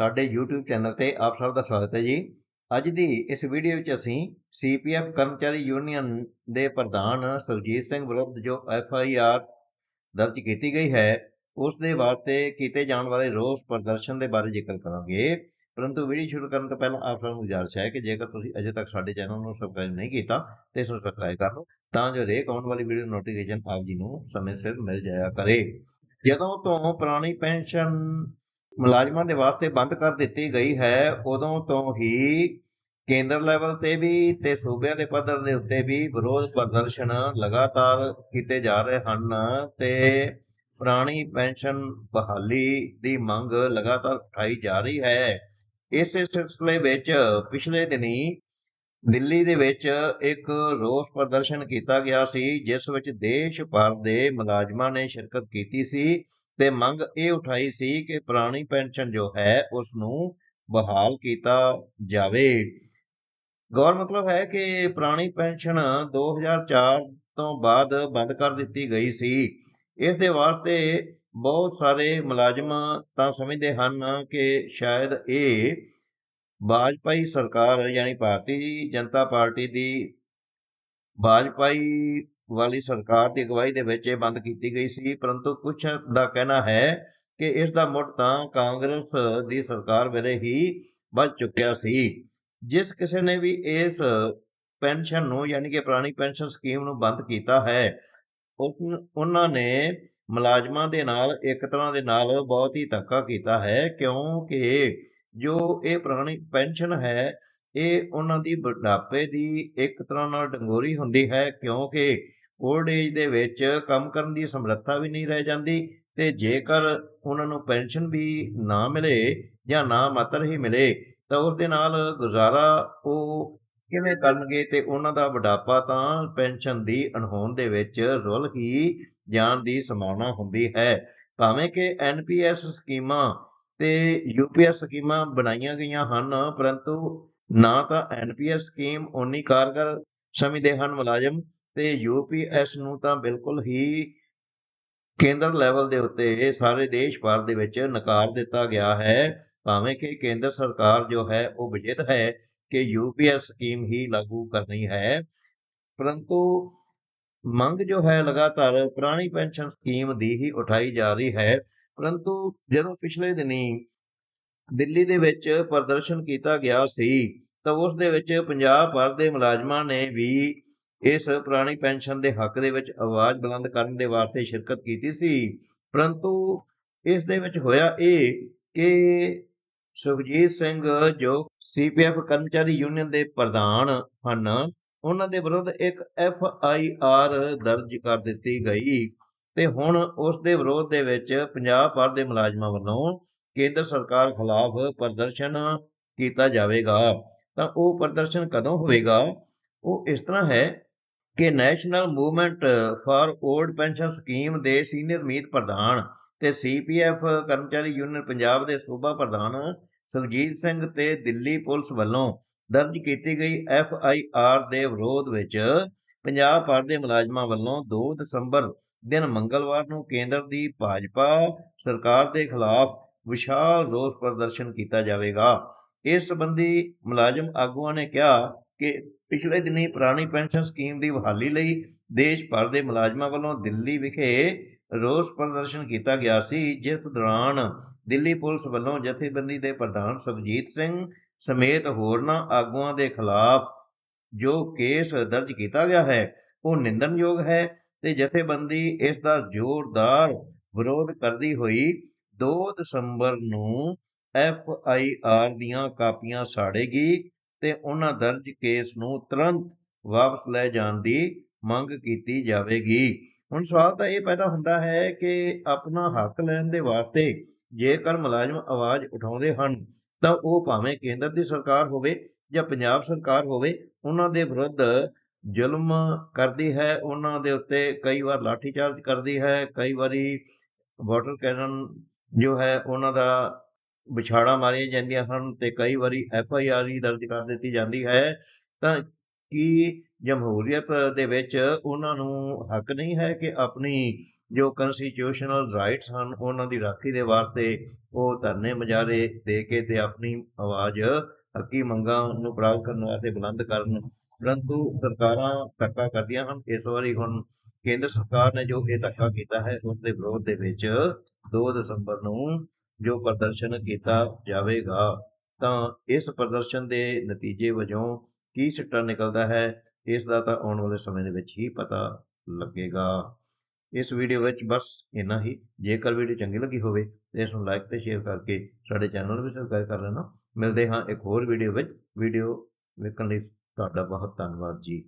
ਸਾਡੇ YouTube channel ਤੇ ਆਪ ਸਭ ਦਾ ਸਵਾਗਤ ਹੈ ਜੀ। ਅੱਜ ਦੀ ਇਸ ਵੀਡੀਓ ਵਿੱਚ ਅਸੀਂ ਸੀਪੀਐਫ ਕਰਮਚਾਰੀ ਯੂਨੀਅਨ ਦੇ ਪ੍ਰਧਾਨ ਸੁਰਜੀਤ ਸਿੰਘ ਵਿਰੁੱਧ ਜੋ ਐਫ ਆਈ ਆਰ ਦਰਜ ਕੀਤੀ ਗਈ ਹੈ, ਉਸ ਦੇ ਵਾਸਤੇ ਕੀਤੇ ਜਾਣ ਵਾਲੇ ਰੋਸ ਪ੍ਰਦਰਸ਼ਨ ਦੇ ਬਾਰੇ ਜ਼ਿਕਰ ਕਰਾਂਗੇ। ਪਰੰਤੂ ਵੀਡੀਓ ਸ਼ੁਰੂ ਕਰਨ ਤੋਂ ਪਹਿਲਾਂ ਆਪ ਸਭ ਨੂੰ ਗੁਜ਼ਾਰਿਸ਼ ਹੈ ਕਿ ਜੇਕਰ ਤੁਸੀਂ ਅਜੇ ਤੱਕ ਸਾਡੇ ਚੈਨਲ ਨੂੰ ਸਬਸਕ੍ਰਾਈਬ ਨਹੀਂ ਕੀਤਾ ਤੇ ਇਸ ਨੂੰ ਸਬਸਕ੍ਰਾਈਬ ਕਰ ਲਓ, ਤਾਂ ਜੋ ਰੇਕ ਆਉਣ ਵਾਲੀ ਵੀਡੀਓ ਨੋਟੀਫਿਕੇਸ਼ਨ ਆਪ ਜੀ ਨੂੰ ਸਮੇਂ ਸਿਰ ਮਿਲ ਜਾਇਆ ਕਰੇ। ਜਦੋਂ ਤੋਂ ਪੁਰਾਣੀ ਪੈਨਸ਼ਨ ਮੁਲਾਜ਼ਮਾਂ ਦੇ ਵਾਸਤੇ ਬੰਦ ਕਰ ਦਿੱਤੀ ਗਈ ਹੈ। ਉਦੋਂ ਤੋਂ ਹੀ ਕੇਂਦਰ ਲੈਵਲ ਤੇ ਵੀ ਤੇ ਸੂਬਿਆਂ ਦੇ ਪੱਧਰ ਦੇ ਉੱਤੇ ਵੀ ਵਿਰੋਧ ਪ੍ਰਦਰਸ਼ਨ ਲਗਾਤਾਰ ਕੀਤੇ ਜਾ ਰਹੇ ਹਨ ਤੇ ਪੁਰਾਣੀ ਪੈਨਸ਼ਨ ਬਹਾਲੀ ਦੀ ਮੰਗ ਲਗਾਤਾਰ ਉਠਾਈ ਜਾ ਰਹੀ ਹੈ। ਇਸੇ ਸਿਲਸਿਲੇ ਵਿੱਚ ਪਿਛਲੇ ਦਿਨੀ ਦਿੱਲੀ ਦੇ ਵਿੱਚ ਇੱਕ ਰੋਸ ਪ੍ਰਦਰਸ਼ਨ ਕੀਤਾ ਗਿਆ ਸੀ, ਜਿਸ ਵਿੱਚ ਦੇਸ਼ ਭਰ ਦੇ ਮੁਲਾਜ਼ਮਾਂ ਨੇ ਸ਼ਿਰਕਤ ਕੀਤੀ ਸੀ। ਤੇ ਮੰਗ ਇਹ ਉਠਾਈ ਸੀ ਕਿ ਪੁਰਾਣੀ ਪੈਨਸ਼ਨ ਜੋ ਹੈ ਉਸ ਨੂੰ ਬਹਾਲ ਕੀਤਾ ਜਾਵੇ। ਗੌਰ ਮਤਲਬ ਹੈ ਕਿ ਪੁਰਾਣੀ ਪੈਨਸ਼ਨ 2004 ਤੋਂ ਬਾਅਦ ਬੰਦ ਕਰ ਦਿੱਤੀ ਗਈ ਸੀ। ਇਸ ਦੇ ਵਾਸਤੇ ਬਹੁਤ ਸਾਰੇ ਮੁਲਾਜ਼ਮ ਤਾਂ ਸਮਝਦੇ ਹਨ ਕਿ ਸ਼ਾਇਦ ਇਹ ਬਾਜਪਾਈ ਸਰਕਾਰ ਯਾਨੀ ਭਾਰਤੀ ਜਨਤਾ ਪਾਰਟੀ ਦੀ ਬਾਜਪਾਈ ਵਾਲੀ ਸਰਕਾਰ ਦੀ ਅਗਵਾਈ ਦੇ ਵਿੱਚ ਇਹ ਬੰਦ ਕੀਤੀ ਗਈ ਸੀ, ਪਰੰਤੂ ਕੁਝ ਦਾ ਕਹਿਣਾ ਹੈ ਕਿ ਇਸ ਦਾ ਮੁੱਢ ਤਾਂ ਕਾਂਗਰਸ ਦੀ ਸਰਕਾਰ ਵੇਲੇ ਹੀ ਵੱਜ ਚੁੱਕਿਆ ਸੀ। ਜਿਸ ਕਿਸੇ ਨੇ ਵੀ ਇਸ ਪੈਨਸ਼ਨ ਨੂੰ, ਯਾਨੀ ਕਿ ਪੁਰਾਣੀ ਪੈਨਸ਼ਨ ਸਕੀਮ ਨੂੰ ਬੰਦ ਕੀਤਾ ਹੈ ਉਨ- ਉਹਨਾਂ ਨੇ ਮੁਲਾਜ਼ਮਾਂ ਦੇ ਨਾਲ, ਇੱਕ ਤਰ੍ਹਾਂ ਦੇ ਨਾਲ ਬਹੁਤ ਹੀ ਧੱਕਾ ਕੀਤਾ ਹੈ, ਕਿਉਂਕਿ ਜੋ ਇਹ ਪੁਰਾਣੀ ਪੈਨਸ਼ਨ ਹੈ, ਇਹ ਉਹਨਾਂ ਦੀ ਬੁਢਾਪੇ ਦੀ ਇੱਕ ਤਰ੍ਹਾਂ ਨਾਲ ਡੰਗੋਰੀ ਹੁੰਦੀ ਹੈ, ਕਿਉਂਕਿ 올ਡ ਏਜ ਦੇ ਵਿੱਚ ਕੰਮ ਕਰਨ ਦੀ ਸਮਰੱਥਾ ਵੀ ਨਹੀਂ ਰਹਿ ਜਾਂਦੀ ਤੇ ਜੇਕਰ ਉਹਨਾਂ ਨੂੰ ਪੈਨਸ਼ਨ ਵੀ ਨਾ ਮਿਲੇ ਜਾਂ ਨਾ ਮਾਤਰ ਹੀ ਮਿਲੇ, ਤਾਂ ਉਸ ਦੇ ਨਾਲ ਗੁਜ਼ਾਰਾ ਉਹ ਕਿਵੇਂ ਕਰਨਗੇ ਤੇ ਉਹਨਾਂ ਦਾ ਬੁਢਾਪਾ ਤਾਂ ਪੈਨਸ਼ਨ ਦੀ ਅਣਹੋਂਦ ਦੇ ਵਿੱਚ ਰੁਲ ਹੀ ਜਾਣ ਦੀ ਸੰਭਾਵਨਾ ਹੁੰਦੀ ਹੈ। ਭਾਵੇਂ ਕਿ ਐਨਪੀਐਸ ਸਕੀਮਾਂ ਤੇ ਯੂਪੀਐਸ ਸਕੀਮਾਂ ਬਣਾਈਆਂ ਗਈਆਂ ਹਨ, ਪਰੰਤੂ ਨਾ ਤਾਂ ਐਨਪੀਐਸ ਸਕੀਮ ਓਨੀ ਕਾਰਗਰ ਸਮਝਦੇ ਹਨ ਮੁਲਾਜ਼ਮ ਤੇ ਯੂਪੀਐਸ ਨੂੰ ਤਾਂ ਬਿਲਕੁਲ ਹੀ ਕੇਂਦਰ ਲੈਵਲ ਦੇ ਉੱਤੇ ਸਾਰੇ ਦੇਸ਼ ਭਰ ਦੇ ਵਿੱਚ ਨਕਾਰ ਦਿੱਤਾ ਗਿਆ ਹੈ। ਭਾਵੇਂ ਕਿ ਕੇਂਦਰ ਸਰਕਾਰ ਜੋ ਹੈ, ਉਹ ਵਿਜਿਤ ਹੈ ਕਿ ਯੂਪੀਐਸ ਸਕੀਮ ਹੀ ਲਾਗੂ ਕਰਨੀ ਹੈ। ਪਰੰਤੂ ਮੰਗ ਜੋ ਹੈ, ਲਗਾਤਾਰ ਪੁਰਾਣੀ ਪੈਨਸ਼ਨ ਸਕੀਮ ਦੀ ਹੀ ਉਠਾਈ ਜਾ ਰਹੀ ਹੈ। ਪਰੰਤੂ ਜਦੋਂ ਪਿਛਲੇ ਦਿਨੀ ਦਿੱਲੀ ਦੇ ਵਿੱਚ ਪ੍ਰਦਰਸ਼ਨ ਕੀਤਾ ਗਿਆ ਸੀ, ਤਾਂ ਉਸ ਦੇ ਵਿੱਚ ਪੰਜਾਬ ਭਰ ਦੇ ਮੁਲਾਜ਼ਮਾਂ ਨੇ ਵੀ ਇਸ ਪੁਰਾਣੀ ਪੈਨਸ਼ਨ ਦੇ ਹੱਕ ਦੇ ਵਿੱਚ ਆਵਾਜ਼ ਬੁਲੰਦ ਕਰਨ ਦੇ ਵਾਸਤੇ ਸ਼ਿਰਕਤ ਕੀਤੀ ਸੀ। ਪਰੰਤੂ ਇਸ ਦੇ ਵਿੱਚ ਹੋਇਆ ਇਹ ਕਿ ਸੁਖਜੀਤ ਸਿੰਘ ਜੋ ਸੀਪੀਐਫ ਕਰਮਚਾਰੀ ਯੂਨੀਅਨ ਦੇ ਪ੍ਰਧਾਨ ਹਨ, ਉਹਨਾਂ ਦੇ ਵਿਰੁੱਧ ਇੱਕ ਐਫ ਆਈ ਆਰ ਦਰਜ ਕਰ ਦਿੱਤੀ ਗਈ ਤੇ ਹੁਣ ਉਸ ਦੇ ਵਿਰੋਧ ਦੇ ਵਿੱਚ ਪੰਜਾਬ ਭਰ ਦੇ ਮੁਲਾਜ਼ਮਾਂ ਵੱਲੋਂ ਕੇਂਦਰ ਸਰਕਾਰ ਖਿਲਾਫ ਪ੍ਰਦਰਸ਼ਨ ਕੀਤਾ ਜਾਵੇਗਾ। ਤਾਂ ਉਹ ਪ੍ਰਦਰਸ਼ਨ ਕਦੋਂ ਹੋਵੇਗਾ? ਉਹ ਇਸ ਤਰ੍ਹਾਂ ਹੈ ਕਿ national movement for old pension scheme ਦੇ ਸੀਨੀਅਰ ਮੀਤ ਪ੍ਰਧਾਨ ਤੇ ਸੀਪੀਐਫ ਕਰਮਚਾਰੀ ਯੂਨੀਅਨ ਪੰਜਾਬ ਦੇ ਸੂਬਾ ਪ੍ਰਧਾਨ ਸੁਖਜੀਤ ਸਿੰਘ ਤੇ ਦਿੱਲੀ ਪੁਲਿਸ ਵੱਲੋਂ ਦਰਜ ਕੀਤੀ ਗਈ ਐਫ ਆਈ ਆਰ ਦੇ ਵਿਰੋਧ ਵਿੱਚ ਪੰਜਾਬ ਭਰ ਦੇ ਮੁਲਾਜ਼ਮਾਂ ਵੱਲੋਂ 2 ਦਸੰਬਰ ਦਿਨ ਮੰਗਲਵਾਰ ਨੂੰ ਕੇਂਦਰ ਦੀ ਭਾਜਪਾ ਸਰਕਾਰ ਦੇ ਖਿਲਾਫ ਵਿਸ਼ਾਲ ਰੋਸ ਪ੍ਰਦਰਸ਼ਨ ਕੀਤਾ ਜਾਵੇਗਾ। ਇਸ ਸੰਬੰਧੀ ਮੁਲਾਜ਼ਮ ਆਗੂਆਂ ਨੇ ਕਿਹਾ ਕਿ ਪਿਛਲੇ ਦਿਨੀ ਪੁਰਾਣੀ ਪੈਨਸ਼ਨ ਸਕੀਮ ਦੀ ਬਹਾਲੀ ਲਈ ਦੇਸ਼ ਭਰ ਦੇ ਮੁਲਾਜ਼ਮਾਂ ਵੱਲੋਂ ਦਿੱਲੀ ਵਿਖੇ ਰੋਸ ਪ੍ਰਦਰਸ਼ਨ ਕੀਤਾ ਗਿਆ ਸੀ, ਜਿਸ ਦੌਰਾਨ ਦਿੱਲੀ ਪੁਲਿਸ ਵੱਲੋਂ ਜਥੇਬੰਦੀ ਦੇ ਪ੍ਰਧਾਨ ਸੁਖਜੀਤ ਸਿੰਘ ਸਮੇਤ ਹੋਰਨਾਂ ਆਗੂਆਂ ਦੇ ਖਿਲਾਫ ਜੋ ਕੇਸ ਦਰਜ ਕੀਤਾ ਗਿਆ ਹੈ, ਉਹ ਨਿੰਦਨਯੋਗ ਹੈ ਤੇ ਜਥੇਬੰਦੀ ਇਸ ਦਾ ਜ਼ੋਰਦਾਰ ਵਿਰੋਧ ਕਰਦੀ ਹੋਈ 2 ਦਸੰਬਰ ਨੂੰ ਐਫ ਆਈ ਆਰ ਦੀਆਂ ਕਾਪੀਆਂ ਸਾੜੇਗੀ। ਤੇ ਉਹਨਾਂ ਦਰਜ ਕੇਸ ਨੂੰ ਤੁਰੰਤ ਵਾਪਸ ਲੈ ਜਾਣ ਦੀ ਮੰਗ ਕੀਤੀ ਜਾਵੇਗੀ। ਹੁਣ ਸਵਾਲ ਤਾਂ ਇਹ ਪੈਦਾ ਹੁੰਦਾ ਹੈ ਕਿ ਆਪਣਾ ਹੱਕ ਲੈਣ ਦੇ ਵਾਸਤੇ ਜੇਕਰ ਮੁਲਾਜ਼ਮ ਆਵਾਜ਼ ਉਠਾਉਂਦੇ ਹਨ, ਤਾਂ ਉਹ ਭਾਵੇਂ ਕੇਂਦਰ ਦੀ ਸਰਕਾਰ ਹੋਵੇ ਜਾਂ ਪੰਜਾਬ ਸਰਕਾਰ ਹੋਵੇ, ਉਹਨਾਂ ਦੇ ਵਿਰੁੱਧ ਜ਼ੁਲਮ ਕਰਦੀ ਹੈ, ਉਹਨਾਂ ਦੇ ਉੱਤੇ ਕਈ ਵਾਰ ਲਾਠੀਚਾਰਜ ਕਰਦੀ ਹੈ, ਕਈ ਵਾਰੀ ਵਾਟਰ ਕੈਨਨ ਜੋ ਹੈ ਉਹਨਾਂ ਦਾ ਵਿਛਾੜਾ ਮਾਰੀਆਂ ਜਾਂਦੀਆਂ ਹਨ ਤੇ ਕਈ ਵਾਰੀ ਐਫ ਆਈ ਆਰ ਹੀ ਦਰਜ ਕਰ ਦਿੱਤੀ ਜਾਂਦੀ ਹੈ। ਤਾਂ ਕੀ ਜਮਹੂਰੀਅਤ ਦੇ ਵਿੱਚ ਉਹਨਾਂ ਨੂੰ ਹੱਕ ਨਹੀਂ ਹੈ ਕਿ ਆਪਣੀ ਜੋ ਕਨਸਟੀਟਿਊਸ਼ਨਲ ਰਾਈਟਸ ਹਨ ਉਹਨਾਂ ਦੀ ਰਾਖੀ ਦੇ ਵਾਸਤੇ ਉਹ ਧਰਨੇ ਮਜ਼ਾਰੇ ਦੇ ਕੇ ਤੇ ਆਪਣੀ ਆਵਾਜ਼, ਹੱਕੀ ਮੰਗਾਂ ਨੂੰ ਪ੍ਰਾਪਤ ਕਰਨ ਵਾਸਤੇ ਬੁਲੰਦ ਕਰਨ ਪਰੰਤੂ ਸਰਕਾਰਾਂ ਧੱਕਾ ਕਰਦੀਆਂ ਹਨ। ਇਸ ਵਾਰੀ ਹੁਣ ਕੇਂਦਰ ਸਰਕਾਰ ਨੇ ਜੋ ਇਹ ਧੱਕਾ ਕੀਤਾ ਹੈ, ਉਸ ਦੇ ਵਿਰੋਧ ਦੇ ਵਿੱਚ 2 ਦਸੰਬਰ ਨੂੰ ਜੋ ਪ੍ਰਦਰਸ਼ਨ ਕੀਤਾ ਜਾਵੇਗਾ, ਤਾਂ ਇਸ ਪ੍ਰਦਰਸ਼ਨ ਦੇ ਨਤੀਜੇ ਵਜੋਂ ਕੀ ਸਿੱਟਾ ਨਿਕਲਦਾ ਹੈ, ਇਸ ਦਾ ਤਾਂ ਆਉਣ ਵਾਲੇ ਸਮੇਂ ਦੇ ਵਿੱਚ ਹੀ ਪਤਾ ਲੱਗੇਗਾ। ਇਸ ਵੀਡੀਓ ਵਿੱਚ ਬਸ ਇੰਨਾ ਹੀ। ਜੇਕਰ ਵੀਡੀਓ ਚੰਗੀ ਲੱਗੀ ਹੋਵੇ ਤੇ ਇਸ ਨੂੰ ਲਾਈਕ ਤੇ ਸ਼ੇਅਰ ਕਰਕੇ ਸਾਡੇ ਚੈਨਲ ਨੂੰ ਵੀ ਸਬਸਕ੍ਰਾਈਬ ਕਰ ਲੈਣਾ। ਮਿਲਦੇ ਹਾਂ ਇੱਕ ਹੋਰ ਵੀਡੀਓ ਵਿੱਚ। ਵੀਡੀਓ ਵੇਖਣ ਲਈ ਤੁਹਾਡਾ ਬਹੁਤ ਧੰਨਵਾਦ ਜੀ।